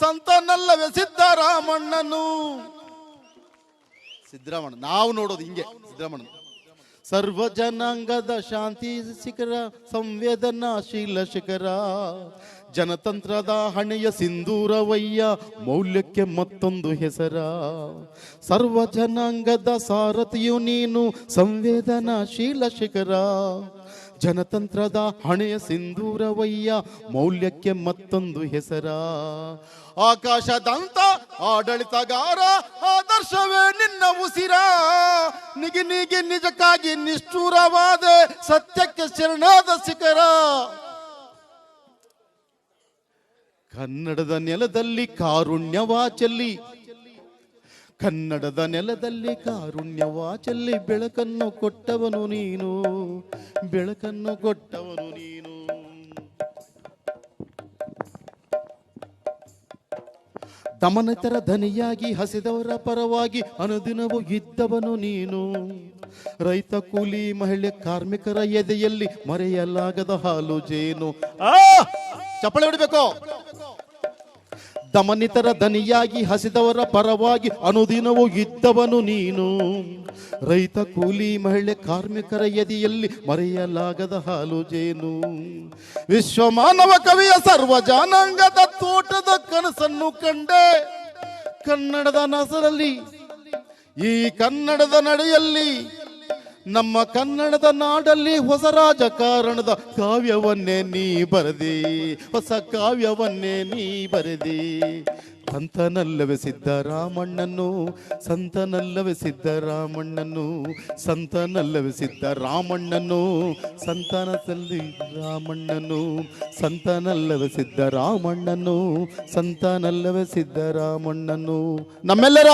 ಸಂತನಲ್ಲವೇ ಸಿದ್ದರಾಮಣ್ಣನು? ಸಿದ್ದರಾಮಣ್ಣ, ನಾವು ನೋಡೋದು ಹಿಂಗೆ ಸಿದ್ದರಾಮಣ್ಣ ಸರ್ವ ಜನಾಂಗದ ಶಾಂತಿ ಶಿಖರ ಸಂವೇದನಾಶೀಲ ಶಿಖರ. ಜನತಂತ್ರದ ಹಣೆಯ ಸಿಂಧೂರವಯ್ಯ ಮೌಲ್ಯಕ್ಕೆ ಮತ್ತೊಂದು ಹೆಸರ. ಸರ್ವ ಜನಾಂಗದ ಸಾರಥಿಯು ನೀನು ಸಂವೇದನಾಶೀಲ ಶಿಖರ. ಜನತಂತ್ರದ ಹಣೆಯ ಸಿಂಧೂರವಯ್ಯ, ಮೌಲ್ಯಕ್ಕೆ ಮತ್ತೊಂದು ಹೆಸರ. ಆಕಾಶದಂತ, ಆಡಳಿತಗಾರ, ಆದರ್ಶವೇ ನಿನ್ನ ಉಸಿರ. ನಿಗಿ ನಿಗಿ ನಿಜಕ್ಕಾಗಿ ನಿಷ್ಠೂರವಾದ, ಸತ್ಯಕ್ಕೆ ಶರಣಾದ ಶಿಖರ. ಕನ್ನಡದ ನೆಲದಲ್ಲಿ ಕಾರುಣ್ಯವಾ ಚೆಲ್ಲಿ ಕನ್ನಡದ ನೆಲದಲ್ಲಿ ಕಾರುಣ್ಯವಾಚಲ್ಲಿ ಬೆಳಕನ್ನು ಕೊಟ್ಟವನು ನೀನು. ಬೆಳಕನ್ನು ಕೊಟ್ಟವನು ನೀನು. ದಮನತರ ಧನಿಯಾಗಿ ಹಸಿದವರ ಪರವಾಗಿ ಅನುದಿನವೂ ಇದ್ದವನು ನೀನು. ರೈತ ಕೂಲಿ ಮಹಿಳೆ ಕಾರ್ಮಿಕರ ಎದೆಯಲ್ಲಿ ಮರೆಯಲಾಗದ ಹಾಲು ಜೇನು. ಚಪ್ಪಳೆ ಹೊಡಿಬೇಕು. ದಮನಿತರ ದನಿಯಾಗಿ ಹಸಿದವರ ಪರವಾಗಿ ಅನುದಿನವೂ ಇದ್ದವನು ನೀನು. ರೈತ ಕೂಲಿ ಮಹಿಳೆ ಕಾರ್ಮಿಕರ ಎದೆಯಲ್ಲಿ ಮರೆಯಲಾಗದ ಹಾಲು ಜೇನು. ವಿಶ್ವ ಮಾನವ ಕವಿಯ ಸರ್ವ ಜನಾಂಗದ ತೋಟದ ಕನಸನ್ನು ಕಂಡೆ. ಕನ್ನಡದ ನಸರಲ್ಲಿ, ಈ ಕನ್ನಡದ ನಡೆಯಲ್ಲಿ ನಮ್ಮ ಕನ್ನಡದ ನಾಡಲ್ಲಿ ಹೊಸ ರಾಜಕಾರಣದ ಕಾವ್ಯವನ್ನೇ ನೀ ಬರೆದಿ, ಹೊಸ ಕಾವ್ಯವನ್ನೇ ನೀ ಬರೆದಿ. ಸಂತನಲ್ಲವೇ ಸಿದ್ದರಾಮಣ್ಣನು ಸಂತನಲ್ಲವೇ ಸಿದ್ದರಾಮಣ್ಣನು ಸಂತನಲ್ಲವೇ ಸಿದ್ದರಾಮಣ್ಣನು ಸಂತಾನದಲ್ಲಿ ರಾಮಣ್ಣನು ಸಂತನಲ್ಲವೇ ಸಿದ್ದರಾಮಣ್ಣನು ಸಂತಾನಲ್ಲವೇ ಸಿದ್ದರಾಮಣ್ಣನು ನಮ್ಮೆಲ್ಲರ